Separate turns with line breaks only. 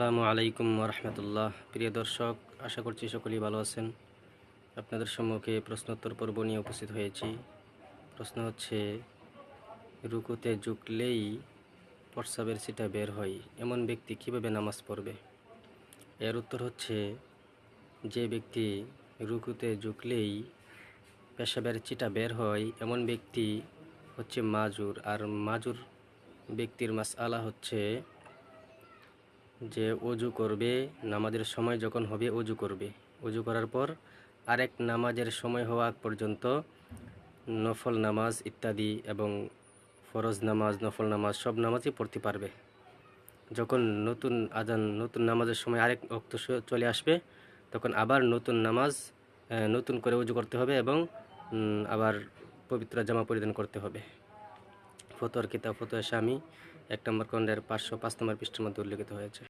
আসসালামু আলাইকুম রহমতুল্লাহ। প্রিয় দর্শক, আশা করছি সকলেই ভালো আছেন। আপনাদের সম্মুখে প্রশ্নোত্তর পর্ব নিয়ে উপস্থিত হয়েছি। প্রশ্ন হচ্ছে, রুকুতে ঝুঁকলেই প্রস্রাবের সিটা বের হয়, এমন ব্যক্তি কীভাবে নামাজ পড়বে? এর উত্তর হচ্ছে, যে ব্যক্তি রুকুতে ঝুঁকলেই পেশাবের চিটা বের হয়, এমন ব্যক্তি হচ্ছে মাজুর। আর মাজুর ব্যক্তির মাস আলা হচ্ছে যে অজু করবে, নামাজের সময় যখন হবে অজু করবে। অজু করার পর আরেক নামাজের সময় হওয়া পর্যন্ত নফল নামাজ ইত্যাদি এবং ফরজ নামাজ, নফল নামাজ সব নামাজই পড়তে পারবে। যখন নতুন আজান, নতুন নামাজের সময় আরেক অক্ত চলে আসবে, তখন আবার নতুন নামাজ নতুন করে উজু করতে হবে এবং আবার পবিত্র জামা পরিধান করতে হবে। ফতোয়ার কিতাব, ফতোয়া স্বামী, এক নম্বর খণ্ডের পাঁচশো পাঁচ নম্বর পৃষ্ঠের মধ্যে উল্লেখিত হয়েছে।